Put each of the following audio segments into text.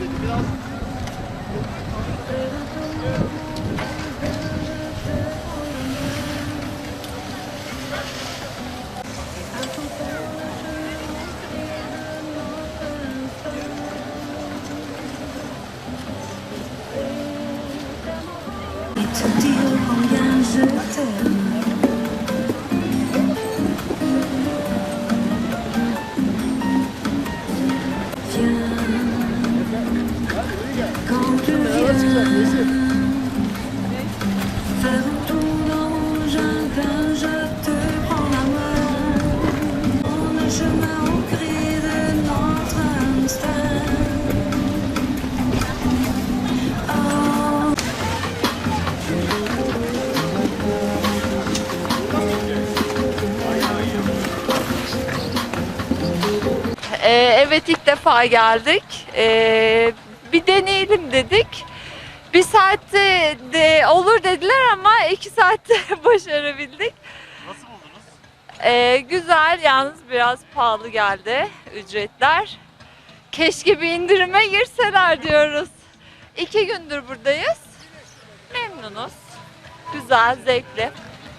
드디어 Ee, evet ilk defa geldik. Ee, bir deneyelim dedik. Bir saatte de olur dediler ama iki saatte başarabildik. Nasıl buldunuz? Ee, güzel yalnız biraz pahalı geldi ücretler. Keşke bir indirime girseler diyoruz. İki gündür buradayız. Memnunuz. Güzel, zevkli.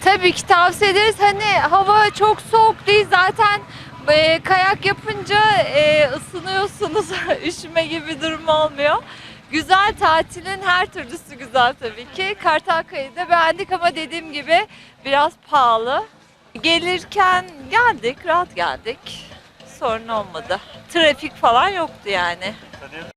Tabii ki tavsiye ederiz. Hani hava çok soğuk değil zaten e, kayak yapınca e, ısınıyorsunuz. Üşüme gibi durum olmuyor. Güzel tatilin her türlüsü güzel tabii ki. Kartalkaya'yı da beğendik ama dediğim gibi biraz pahalı. Gelirken geldik, rahat geldik. Sorun olmadı. Trafik falan yoktu yani.